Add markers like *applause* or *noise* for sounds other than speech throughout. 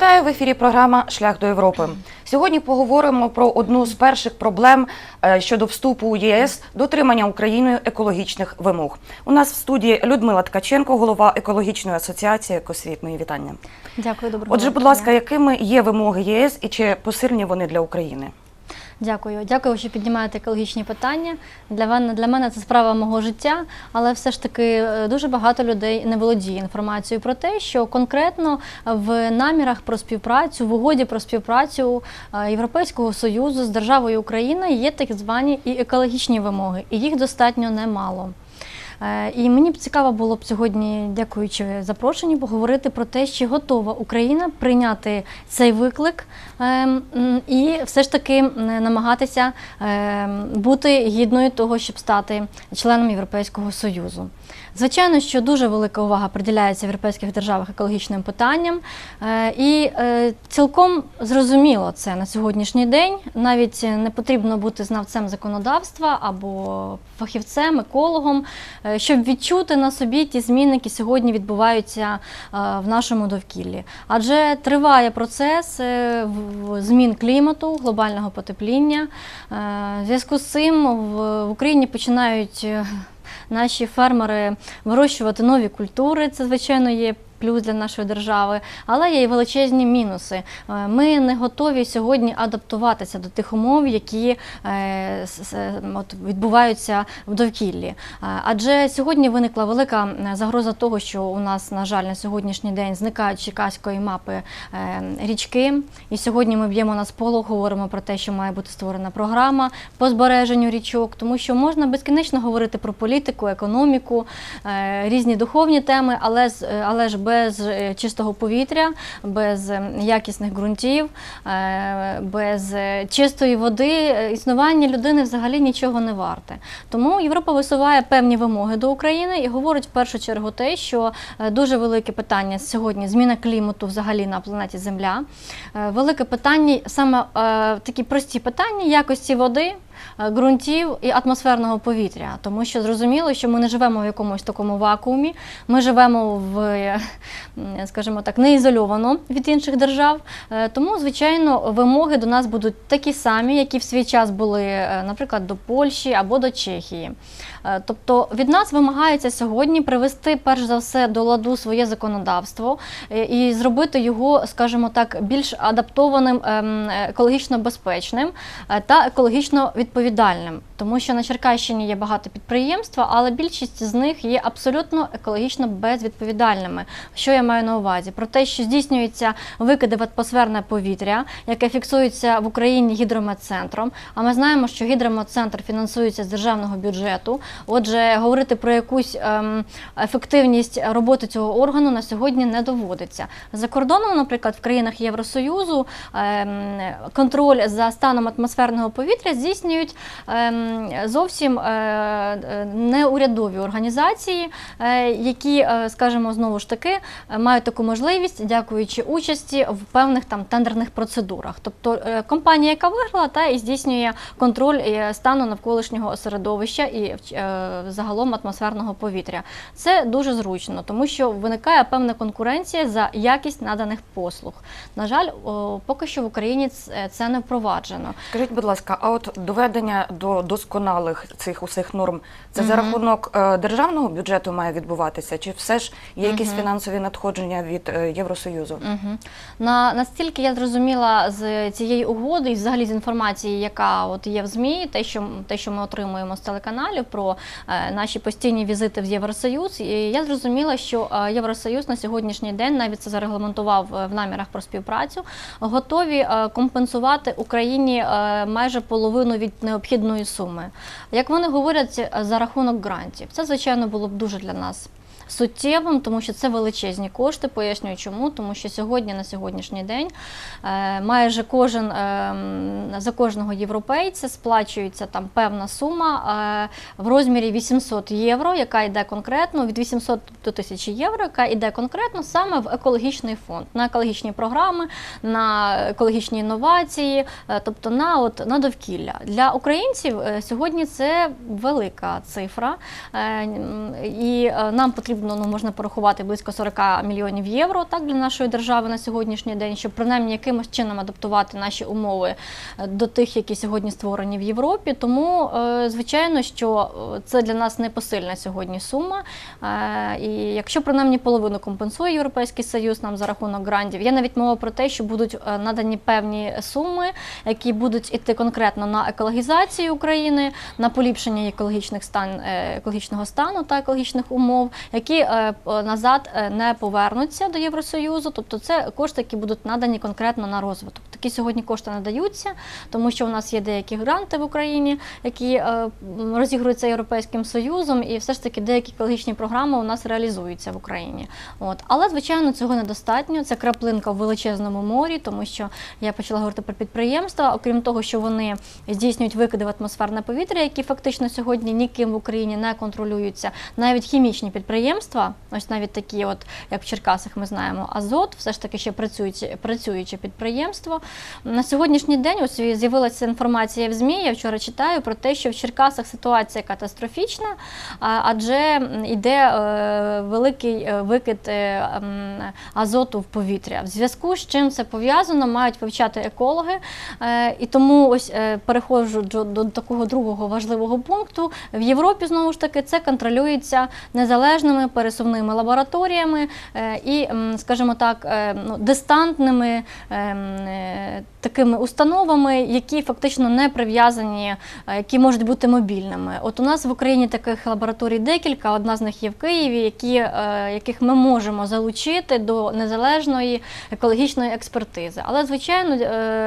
Вітаю в ефірі. Програма Шлях до Європи. Сьогодні поговоримо про одну з перших проблем е, щодо вступу у ЄС дотримання Україною екологічних вимог. У нас в студії Людмила Ткаченко, голова екологічної асоціації «Екосвіт». Мої вітання. Дякую, доброго Отже, будь ласка, якими є вимоги ЄС і чи посильні вони для України? Дякую, дякую, що піднімаєте екологічні питання. Для мене для мене це справа мого життя, але все ж таки е, дуже багато людей не володіє інформацією про те, що конкретно в намірах про співпрацю, в угоді про співпрацю е, Європейського союзу з державою Україна є так звані і екологічні вимоги, і їх достатньо немало. Е, І мені б цікаво було б сьогодні, дякуючи запрошенню, поговорити про те, чи готова Україна прийняти цей виклик ем, і все ж таки намагатися ем, бути гідною того, щоб стати членом Європейського союзу. Звичайно, що дуже велика увага приділяється в європейських державах екологічним питанням, е, і е, цілком зрозуміло це на сьогоднішній день. Навіть не потрібно бути знавцем законодавства або фахівцем, екологом, е, щоб відчути на собі ті зміни, які сьогодні відбуваються в нашому довкіллі. Адже триває процес змін клімату, глобального потепління. В зв'язку з цим в Україні починають наші фермери вирощувати нові культури. Це, звичайно, є. Плюс для нашої держави, але є і величезні мінуси. Е, Ми не готові сьогодні адаптуватися до тих умов, які е, відбуваються в довкіллі. Е, Адже сьогодні виникла велика загроза того, що у нас, на жаль, на сьогоднішній день зникають з черкаської мапи річки. І сьогодні ми б'ємо на сполох, говоримо про те, що має бути створена програма по збереженню річок, тому що можна безкінечно говорити про політику, економіку, різні духовні теми, але, але ж без е, чистого повітря, без е, якісних ґрунтів, е, без чистої води існування людини взагалі нічого не варте. Тому Європа висуває певні вимоги до України і говорить в першу чергу те, що дуже велике питання сьогодні зміна клімату взагалі на планеті Земля. Велике питання, саме такі прості питання якості води. Е, ґрунтів і атмосферного повітря, тому що зрозуміло, що ми не живемо в якомусь такому вакуумі, ми живемо в, е, скажімо так, не ізольовано від інших держав. Е, Тому, звичайно, вимоги до нас будуть такі самі, які в свій час були, наприклад, до Польщі або до Чехії. Тобто від нас вимагається сьогодні привести перш за все до ладу своє законодавство і зробити його, скажімо так, більш адаптованим, ем, екологічно безпечним та екологічно відповідальним. Тому що на Черкащині є багато підприємств, але більшість з них є абсолютно екологічно безвідповідальними. Що я маю на увазі? Про те, що здійснюються викиди в атмосферне повітря, яке фіксується в Україні гідрометцентром. А ми знаємо, що гідрометцентр фінансується з державного бюджету. Отже, говорити про якусь ем, ефективність роботи цього органу на сьогодні не доводиться. За кордоном, наприклад, в країнах Євросоюзу ем, контроль за станом атмосферного повітря здійснюють ем, зовсім е, неурядові організації, е, які, е, скажімо, знову ж таки мають таку можливість, дякуючи участі в певних там тендерних процедурах. Тобто компанія, яка виграла, та і здійснює контроль стану навколишнього середовища і загалом атмосферного повітря. Це дуже зручно, тому що виникає певна конкуренція за якість наданих послуг. На жаль, поки що в Україні це не впроваджено. Скажіть, будь ласка, а от доведення до досконалих цих усіх норм це за рахунок е, державного бюджету має відбуватися, чи все ж є якісь Мгм. фінансові надходження від е, Євросоюзу? Угу. На настільки я зрозуміла з цієї угоди і взагалі з інформації, яка от є в ЗМІ, те, що те, що ми отримуємо з телеканалів про е, наші постійні візити в Євросоюз, і я зрозуміла, що е, Євросоюз на сьогоднішній день навіть це зарегламентував в намірах про співпрацю, готові компенсувати Україні майже половину від необхідної суми. Як вони говорять, е, за рахунок грантів, це звичайно було б дуже для нас суттєвим, тому що це величезні кошти. Пояснюю чому, тому що сьогодні на сьогоднішній день е, майже кожен е, за кожного європейця сплачується там певна сума е, в розмірі 800 євро, яка йде конкретно від 800 до 1000 євро, яка йде конкретно саме в екологічний фонд, на екологічні програми, на екологічні інновації, тобто на от на довкілля для українців сьогодні це велика цифра, і нам потрібно ну, ну, можна порахувати близько 40 мільйонів євро так для нашої держави на сьогоднішній день, щоб принаймні якимось чином адаптувати наші умови е, до тих, які сьогодні створені в Європі. Тому, е, звичайно, що е, це для нас непосильна сьогодні сума. І якщо принаймні половину компенсує Європейський Союз нам за рахунок грантів, є навіть мова про те, що будуть надані певні суми, які будуть іти конкретно на екологізацію України, на поліпшення екологічних стан екологічного стану та екологічних умов, які е, п- назад е, не повернуться до Євросоюзу. Тобто це кошти, які будуть надані конкретно на розвиток. Такі сьогодні кошти надаються, тому що у нас є деякі гранти в Україні, які е, розігруються Європейським Союзом, і все ж таки деякі екологічні програми у нас реалізуються в Україні. От але звичайно цього недостатньо. Це краплинка в величезному морі, тому що я почала говорити про підприємства. Окрім того, що вони здійснюють викиди в атмосферне повітря, які фактично сьогодні ніким в Україні не контролюються. Навіть хімічні підприємства, ось навіть такі, от як в Черкасах, ми знаємо, Азот, все ж таки ще працююче, працююче підприємство. На сьогоднішній день ось з'явилася інформація в ЗМІ. Я вчора читаю про те, що в Черкасах ситуація катастрофічна, адже йде е, великий е, викид е, азоту в повітря. В зв'язку з чим це пов'язано, мають вивчати екологи. І тому ось переходжу до такого другого важливого пункту. В Європі знову ж таки це контролюється незалежними пересувними лабораторіями е, і, скажімо так, е, ну, дистантними е, такими установами, які фактично не прив'язані, які можуть бути мобільними. От у нас в Україні таких лабораторій декілька. Одна з них є в Києві, які, яких ми можемо залучити до незалежної екологічної експертизи. Але, звичайно,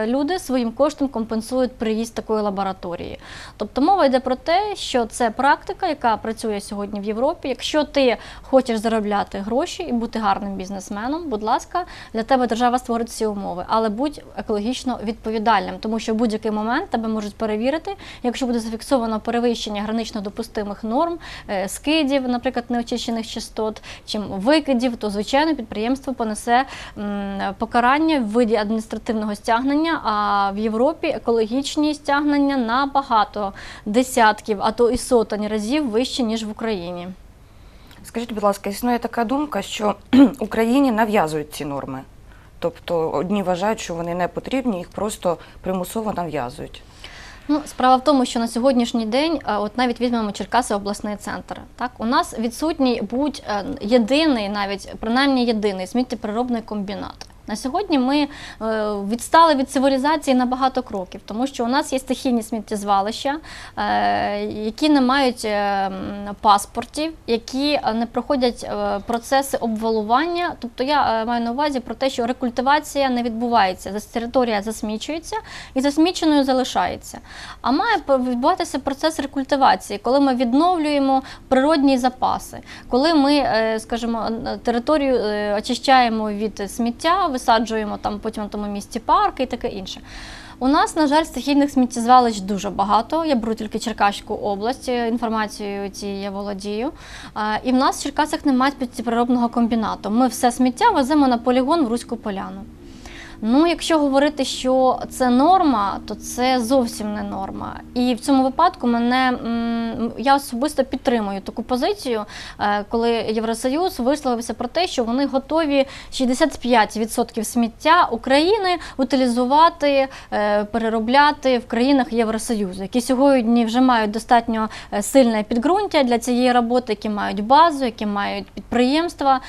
люди своїм коштом компенсують приїзд такої лабораторії. Тобто мова йде про те, що це практика, яка працює сьогодні в Європі. Якщо ти хочеш заробляти гроші і бути гарним бізнесменом, будь ласка, для тебе держава створить всі умови, але будь екологічно відповідальним, тому що в будь-який момент тебе можуть перевірити, якщо буде зафіксовано перевищення гранично допустимих норм, е, скидів, наприклад, неочищених частот, чим викидів, то звичайно підприємство понесе покарання в виді адміністративного стягнення. А в Європі екологічні стягнення набагато десятків, а то і сотень разів вищі ніж в Україні. Скажіть, будь ласка, існує така думка, що *clears throat* Україні нав'язують ці норми. Тобто одні вважають, що вони не потрібні, їх просто примусово нав'язують. Ну, справа в тому, що на сьогоднішній день, е, от навіть візьмемо Черкаси обласний центр. Так, у нас відсутній будь е, навіть принаймні єдиний сміттєприробний комбінат. На сьогодні ми е, відстали від цивілізації на багато кроків, тому що у нас є стихійні сміттєзвалища, е, які не мають е, паспортів, які не проходять процеси обвалування. Тобто я маю на увазі про те, що рекультивація не відбувається. Територія засмічується і засміченою залишається. А має відбуватися процес рекультивації, коли ми відновлюємо природні запаси, коли ми, скажімо, територію очищаємо від сміття, висаджуємо там потім на тому місці парки і таке інше. У нас, на жаль, стихійних сміттєзвалищ дуже багато. Я беру тільки Черкаську область, е, інформацією цією я володію. І в нас в Черкасах немає сміттєпереробного комбінату. Ми все сміття веземо на полігон в Руську поляну. Ну, якщо говорити, що це норма, то це зовсім не норма. І в цьому випадку мене я особисто підтримую таку позицію, е, коли Євросоюз висловився про те, що вони готові 65% сміття України утилізувати, е, переробляти в країнах Євросоюзу, які сьогодні вже мають достатньо е, сильне підґрунтя для цієї роботи, які мають базу, які мають підприємства,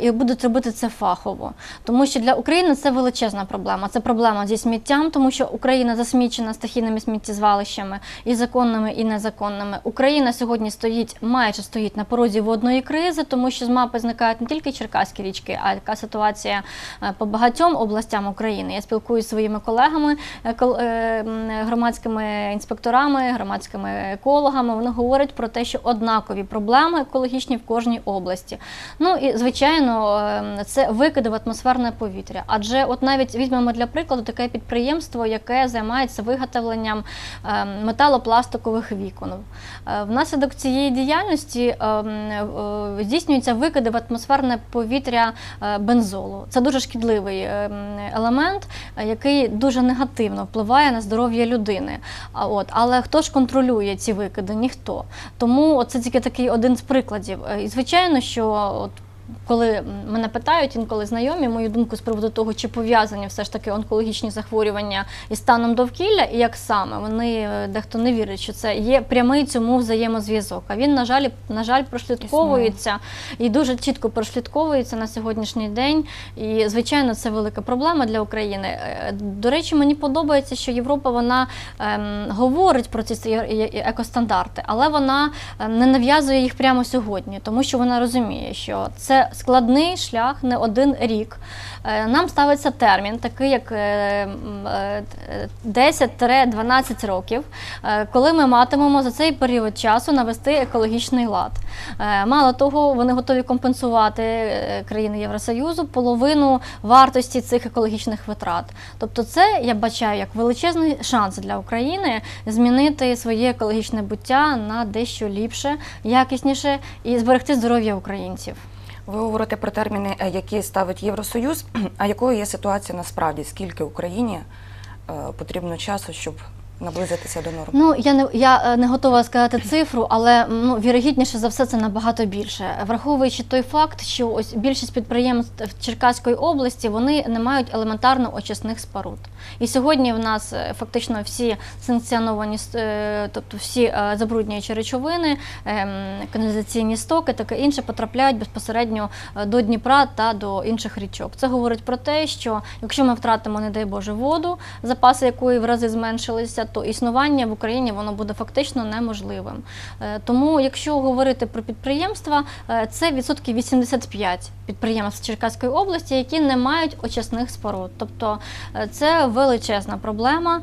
і будуть робити це фахово. Тому що для України це величезна проблема. Це проблема зі сміттям, тому що Україна засмічена стихійними сміттєзвалищами і законними, і незаконними. Україна сьогодні стоїть, майже стоїть на порозі водної кризи, тому що з мапи зникають не тільки Черкаські річки, а така ситуація е, по багатьом областям України. Я спілкуюся зі своїми колегами, екол- е, громадськими інспекторами, громадськими екологами. Вони говорять про те, що однакові проблеми екологічні в кожній області. Ну і звичайно, е, це викиди в атмосферне повітря. Адже от навіть навіть візьмемо для прикладу таке підприємство, яке займається виготовленням е, металопластикових вікон. Е, Внаслідок цієї діяльності е, м, е, здійснюються викиди в атмосферне повітря е, бензолу. Це дуже шкідливий е, елемент, який дуже негативно впливає на здоров'я людини. От, але хто ж контролює ці викиди? Ніхто. Тому це тільки такий один з прикладів. І звичайно, що от коли мене питають інколи знайомі мою думку з приводу того, чи пов'язані все ж таки онкологічні захворювання із станом довкілля, і як саме вони е, дехто не вірить, що це є прямий цьому взаємозв'язок. А він, на жаль, на жаль, прослідковується і дуже чітко прослідковується на сьогоднішній день. І звичайно, це велика проблема для України. Е, До речі, мені подобається, що Європа вона ем, говорить про ці е- екостандарти, але вона не нав'язує їх прямо сьогодні, тому що вона розуміє, що це складний шлях, не один рік. Е, Нам ставиться термін, такий як е, м, е, т- 10-12 років, е, коли ми матимемо за цей період часу навести екологічний лад. Е, Мало того, вони готові компенсувати е, країни Євросоюзу половину вартості цих екологічних витрат. Тобто, це я бачаю як величезний шанс для України змінити своє екологічне буття на дещо ліпше, якісніше і зберегти здоров'я українців. Ви говорите про терміни, е, які ставить Євросоюз. *clears throat* А якою є ситуація насправді? Скільки Україні е, потрібно часу, щоб наблизитися до норм? Ну я не я е, не готова сказати цифру, але ну вірогідніше за все це набагато більше, враховуючи той факт, що ось більшість підприємств Черкаської області вони не мають елементарно очисних споруд. І сьогодні в нас е, фактично всі санкціоновані, е, тобто всі забруднюючі речовини, каналізаційні стоки, таке інше потрапляють безпосередньо до Дніпра та до інших річок. Це говорить про те, що якщо ми втратимо, не дай Боже, воду, запаси якої в рази зменшилися, то існування в Україні воно буде фактично неможливим. Е, Тому, якщо говорити про підприємства, е, це відсотків 85 підприємств Черкаської області, які не мають очисних споруд. Тобто е, це величезна проблема,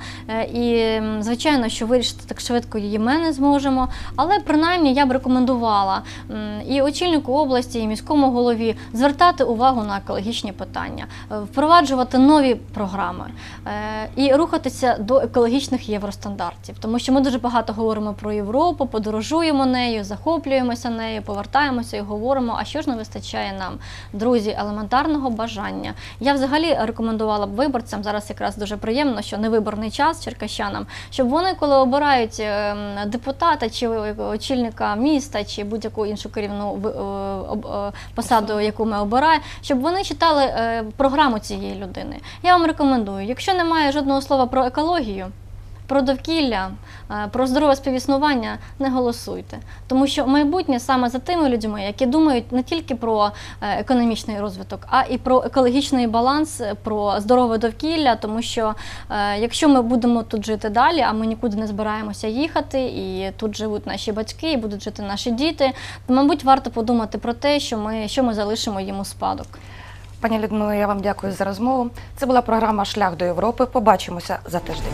і звичайно, що вирішити так швидко її ми не зможемо. Але принаймні я б рекомендувала і очільнику області, і міському голові звертати увагу на екологічні питання, впроваджувати нові програми і рухатися до екологічних євростандартів, тому що ми дуже багато говоримо про Європу, подорожуємо нею, захоплюємося нею, повертаємося і говоримо, а що ж не вистачає нам, друзі, елементарного бажання. Я взагалі рекомендувала б виборцям зараз якраз дуже приємно, що невиборний час черкащанам, щоб вони, коли обирають ем, депутата чи очільника міста, чи будь-яку іншу керівну е, е, посаду, яку ми обираємо, щоб вони читали е, програму цієї людини. Я вам рекомендую, якщо немає жодного слова про екологію. Про довкілля, е, про здорове співіснування не голосуйте, тому що майбутнє саме за тими людьми, які думають не тільки про е, економічний розвиток, а і про екологічний баланс, е, про здорове довкілля. Тому що якщо ми будемо тут жити далі, а ми нікуди не збираємося їхати, і тут живуть наші батьки, і будуть жити наші діти, то мабуть варто подумати про те, що ми що ми залишимо їм у спадок. Пані Людмила, я вам дякую за розмову. Це була програма Шлях до Європи. Побачимося за тиждень.